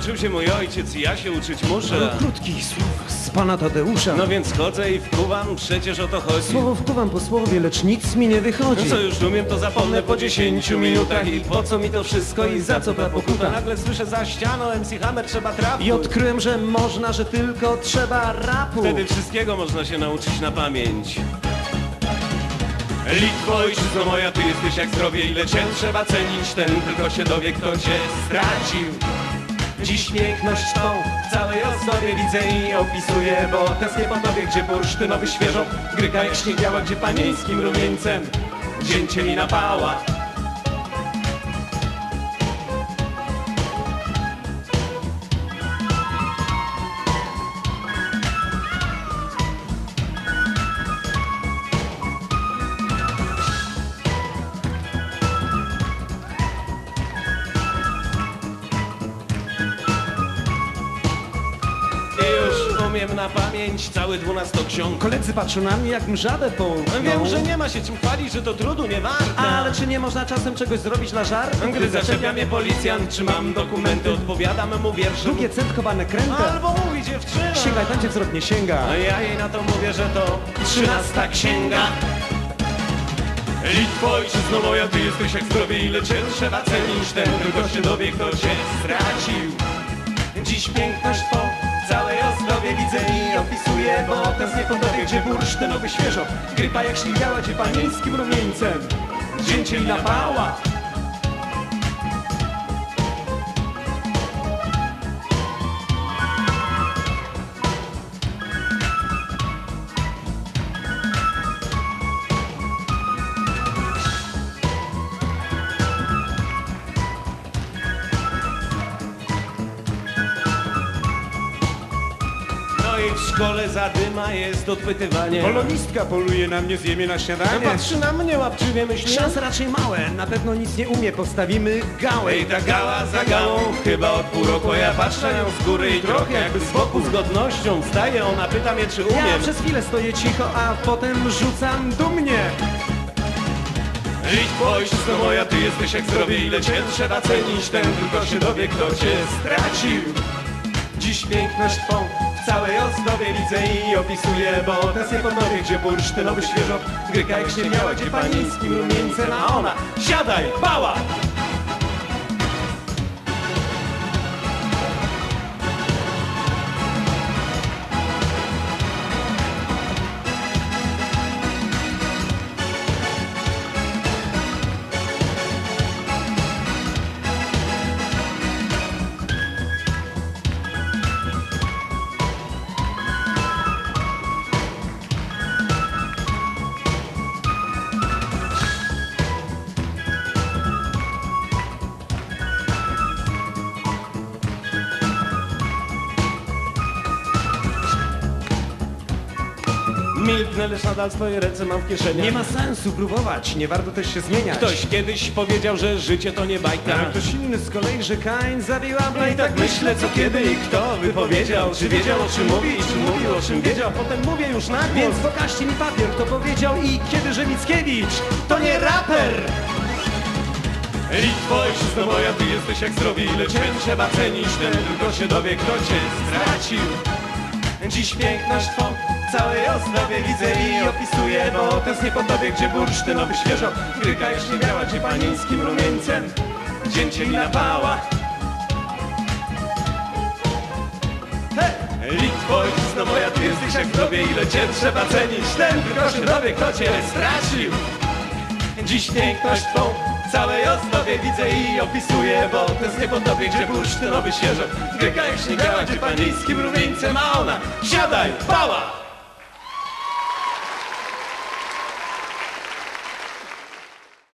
Nauczył się mój ojciec i ja się uczyć muszę. Krótkich słów z pana Tadeusza. No więc chodzę i wkuwam, przecież o to chodzi. Słowo wkuwam po słowie, lecz nic mi nie wychodzi. Co już umiem, to zapomnę po 10 minutach I po co mi to wszystko i za co ta pokuta? Nagle słyszę za ścianą MC Hammer trzeba trafić I odkryłem, że można, że tylko trzeba rapu. Wtedy wszystkiego można się nauczyć na pamięć Litwo, ojczyzno moja, ty jesteś jak zdrowie Ile cię trzeba cenić, ten tylko się dowie, kto cię stracił Dziś piękność twą w całej ozdobie widzę i opisuję Bo tęsknię po tobie, gdzie bursztynowy świeżo Gryka jaśnie biała, gdzie panieńskim rumieńcem Dzień cię mi napała na pamięć cały dwunastoksiąg Koledzy patrzą na mnie, jakbym żabę połknął. Wiem, że nie ma się czym chwalić, że to trudu nie warte Ale czy nie można czasem czegoś zrobić dla żartu? Gdy zaczepia mnie policjant, czy mam dokumenty, odpowiadam mu wierszem Długie centkowane kręte. Albo mówi dziewczyna Sięgaj, tam cię wzrok nie sięga. A ja jej na to mówię, że to trzynasta księga Litwo, ojczyzno moja, ty jesteś jak zdrowie, ile cię trzeba cenić Ten tylko się dowie, kto cię stracił Dziś piękność w całej ozdobie widzę i opisuję Bo tęsknię po tobie, gdzie bursztynowy świeżo. Grypa jak śliwiała cię panieńskim rumieńcem. Dzień cię napała No i w szkole zadyma jest odpytywanie Polonistka poluje na mnie, zjemie na No śniadanie. patrzy na mnie łapczywie myśli Szanse raczej małe, na pewno nic nie umie, postawimy gałę. Ej, ta gała za gałą, chyba od pół roku ja patrzę na nią z góry i trochę jakby z boku z godnością wstaje, ona pyta mnie czy Ja umiem. przez chwilę stoję cicho, a potem rzucam dumnie. Litwo, ojczyzno moja, ty jesteś jak zdrowie, ile cię trzeba cenić, ten tylko się dowie, kto cię stracił. Dziś piękność twą całej ozdobie widzę i opisuję, bo tęsknię po tobie, gdzie bursztynowy świeżo, gryka jak śniebiała, gdzie panieńskim rumieńcem, a ona, siadaj, bała! Milknę, lecz nadal swoje ręce mam w kieszeni. Nie ma sensu próbować, nie warto też się zmieniać. Ktoś kiedyś powiedział, że życie to nie bajka. A. Ktoś inny z kolei, że Kain zabiła No Abla i tak myślę, co kiedy i kto wypowiedział Czy wiedział o czym mówi i czy mówił o czym wiedział. Potem mówię już na głos. Więc pokażcie mi papier, kto powiedział i kiedy, że Mickiewicz to nie raper. Litwo, ojczyzno moja, ty jesteś jak zdrowie Ile cię trzeba cenić, ten tylko się dowie, kto cię stracił. Dziś piękność twą w całej ozdobie widzę i opisuję Bo tęsknię po tobie, gdzie bursztynowy świeżo Gryka już nie biała, gdzie panieńskim rumieńcem Dzień cię mi napała! Litwo, ojczyzno moja, ty jesteś jak zdrowie Ile cię trzeba cenić, ten się dowie, kto cię stracił Dziś piękność twą całej ozdobie widzę i opisuję Bo tęsknię po tobie, gdzie bursztynowy świeżo Gryka jak śniegała, gdzie panieńskim rumieńcem A ona, siadaj, pała!